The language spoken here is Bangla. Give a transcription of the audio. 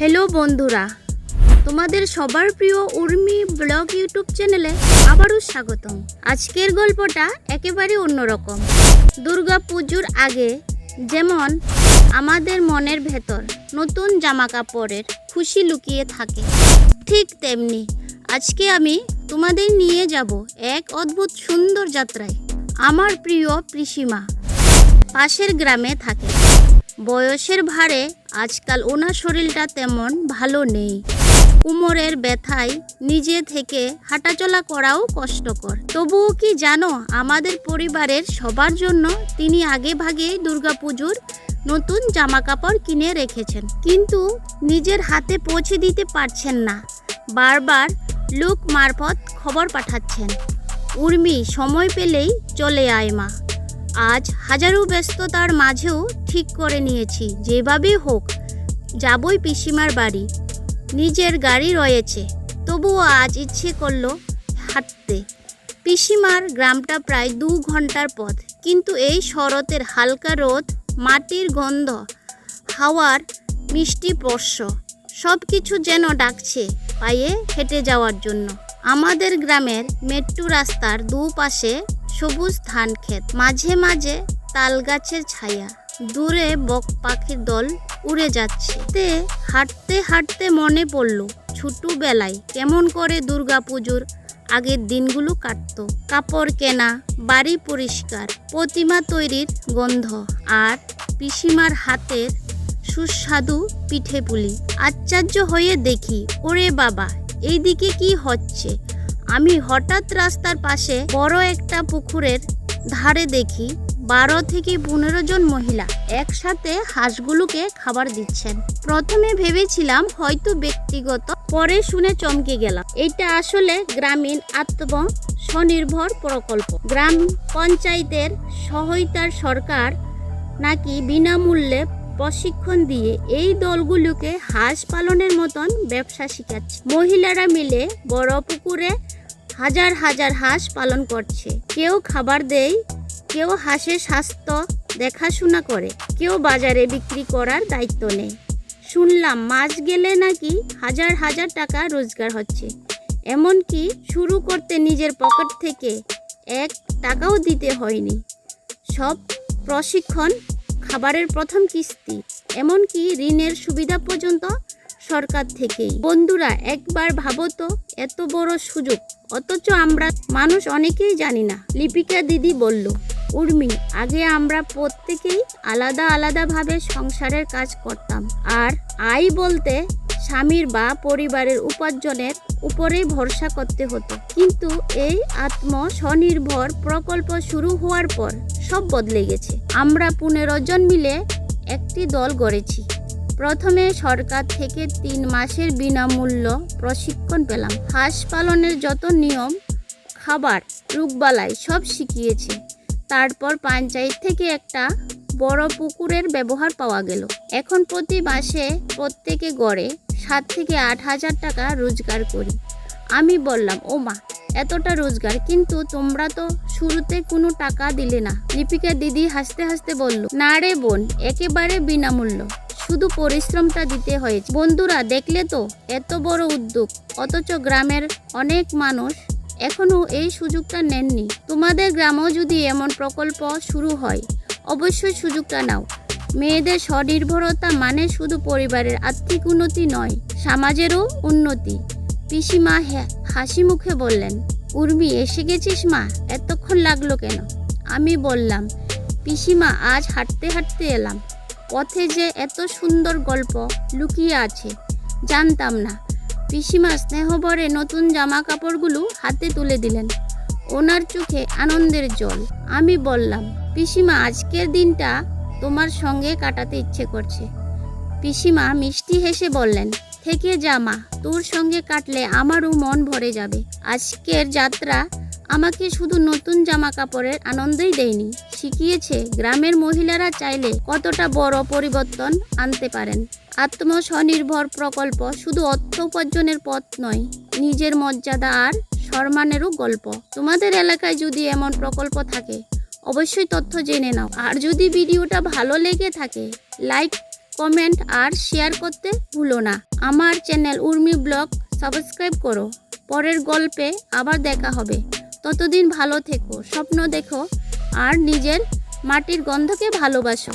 হ্যালো বন্ধুরা, তোমাদের সবার প্রিয় উর্মি ব্লগ ইউটিউব চ্যানেলে আবারও স্বাগতম। আজকের গল্পটা একেবারে অন্যরকম। দুর্গা পুজোর আগে যেমন আমাদের মনের ভেতর নতুন জামা কাপড়ের খুশি লুকিয়ে থাকে, ঠিক তেমনি আজকে আমি তোমাদের নিয়ে যাব এক অদ্ভুত সুন্দর যাত্রায়। আমার প্রিয় পিসিমা পাশের গ্রামে থাকে। বয়সের ভারে আজকাল ওনার শরীরটা তেমন ভালো নেই। কোমরের ব্যথায় নিজে থেকে হাঁটাচলা করাও কষ্টকর। তবুও কি জানো, আমাদের পরিবারের সবার জন্য তিনি আগে ভাগে দুর্গাপুজোর নতুন জামা কাপড় কিনে রেখেছেন। কিন্তু নিজের হাতে পৌঁছে দিতে পারছেন না। বারবার লোক মারফত খবর পাঠাচ্ছেন। উর্মি সময় পেলেই চলে আয় মা। আজ হাজারো ব্যস্ততার মাঝেও ঠিক করে নিয়েছি যেভাবে হোক, যাবই পিসিমার বাড়ি, নিজের গাড়ি রয়েছে, তবুও আজ ইচ্ছে করল হাঁটতে। পিসিমার গ্রামটা প্রায় দু ঘণ্টার পথ, কিন্তু এই শরতের হালকা রোদ, মাটির গন্ধ, হাওয়ার মিষ্টি স্পর্শ সব কিছু যেন ডাকছে পায়ে হেঁটে যাওয়ার জন্য। আমাদের গ্রামের মেট্রো রাস্তার দুপাশে সবুজ ধান ক্ষেত। মাঝে মাঝে তাল গাছের ছায়া। দূরে বক পাখির দল উড়ে যাচ্ছে। তে হাঁটতে হাঁটতে মনে পড়ল ছোটবেলায় কেমন করে দুর্গাপুজোর আগের দিনগুলো কাটতো। কাপড় কেনা, বাড়ি পরিষ্কার, প্রতিমা তৈরির গন্ধ আর পিসিমার হাতের সুস্বাদু পিঠে পুলি আশ্চর্য হয়ে দেখি, ওরে বাবা, এইদিকে কি হচ্ছে? আমি হঠাৎ রাস্তার পাশে বড় একটা পুকুরের ধারে দেখি বারো থেকে পনেরো জন মহিলা একসাথে হাঁসগুলোকে খাবার দিচ্ছেন। প্রথমে ভেবেছিলাম হয়তো ব্যক্তিগত, পরে শুনে চমকে গেলাম। এটা আসলে গ্রামীণ আত্ম স্বনির্ভর প্রকল্প। গ্রাম পঞ্চায়েতের সহায়তার সরকার নাকি বিনামূল্যে প্রশিক্ষণ দিয়ে এই দলগুলোকে হাঁস পালনের মতন ব্যবসা শিখাচ্ছে। মহিলারা মিলে বড় পুকুরে হাজার হাজার হাঁস পালন করছে। কেউ খাবার দেয়, কেউ হাঁসের স্বাস্থ্য দেখাশোনা করে, কেউ বাজারে বিক্রি করার দায়িত্ব নেয়। শুনলাম মাস গেলে নাকি হাজার হাজার টাকা রোজগার হচ্ছে। এমনকি শুরু করতে নিজের পকেট থেকে এক টাকাও দিতে হয়নি। সব প্রশিক্ষণ খাবারের প্রথম কিস্তি, এমনকি ঋণের সুবিধা পর্যন্ত সরকার থেকেই। বন্ধুরা, একবার ভাবো তো, এত বড় সুযোগ। অথচ আমরা মানুষ অনেকেই জানি না, লিপিকা দিদি বলল, উর্মি, আগে আমরা প্রত্যেকেই আলাদা আলাদাভাবে সংসারের কাজ করতাম। আর আয় বলতে স্বামীর বা পরিবারের উপার্জনের উপরেই ভরসা করতে হতো। কিন্তু এই আত্ম স্বনির্ভর প্রকল্প শুরু হওয়ার পর সব বদলে গেছে। আমরা পনেরো জন মিলে একটি দল গড়েছি। প্রথমে সরকার থেকে তিন মাসের বিনামূল্য প্রশিক্ষণ পেলাম। হাঁস পালনের যত নিয়ম, খাবার রোগবালাই সব শিখিয়েছে। তারপর পঞ্চায়েত থেকে একটা বড় পুকুরের ব্যবহার পাওয়া গেল। এখন প্রতি মাসে প্রত্যেকে গড়ে সাত থেকে আট হাজার টাকা রোজগার করি। আমি বললাম ও মা এতটা রোজগার, কিন্তু তোমরা তো শুরুতে কোনো টাকা দিলে না। লিপিকা দিদি হাসতে হাসতে বলল, না রে বোন, একেবারে বিনামূল্য। শুধু পরিশ্রমটা দিতে হয়েছে। বন্ধুরা, দেখলে তো, এত বড় উদ্যোগ। অথচ গ্রামের অনেক মানুষ এখনও এই সুযোগটা নেননি। তোমাদের গ্রামেও যদি এমন প্রকল্প শুরু হয়, অবশ্যই সুযোগটা নাও। মেয়েদের স্বনির্ভরতা মানে শুধু পরিবারের আর্থিক উন্নতি নয়, সমাজেরও উন্নতি। পিসিমা হাসি মুখে বললেন, উর্মি, এসে গেছিস মা? এতক্ষণ লাগল কেন? আমি বললাম, পিসিমা, আজ হাঁটতে হাঁটতে এলাম। পথে যে এত সুন্দর গল্প লুকিয়ে আছে, জানতাম না। পিসিমা স্নেহবরে নতুন জামা কাপড়গুলো হাতে তুলে দিলেন। ওনার চোখে আনন্দের জল। আমি বললাম, পিসিমা, আজকের দিনটা তোমার সঙ্গে কাটাতে ইচ্ছে করছে। পিসিমা মিষ্টি হেসে বললেন থেকে যা, মা। তোর সঙ্গে কাটলে আমারও মন ভরে যাবে। আজকের যাত্রা আমাকে শুধু নতুন জামা কাপড়ের আনন্দই দেয়নি। শিখিয়েছে, গ্রামের মহিলারা চাইলে কতটা বড় পরিবর্তন আনতে পারেন। আত্মস্বনির্ভর প্রকল্প শুধু অর্থ উপার্জনের পথ নয়, নিজের মর্যাদা আর সম্মানেরও গল্প। তোমাদের এলাকায় যদি এমন প্রকল্প থাকে, অবশ্যই তথ্য জেনে নাও। আর যদি ভিডিওটা ভালো লেগে থাকে, লাইক কমেন্ট আর শেয়ার করতে ভুলো না। আমার চ্যানেল উর্মি ব্লগ সাবস্ক্রাইব করো। পরের গল্পে আবার দেখা হবে। ততদিন ভালো থেকো, স্বপ্ন দেখো আর নিজের মাটির গন্ধকে ভালোবাসো।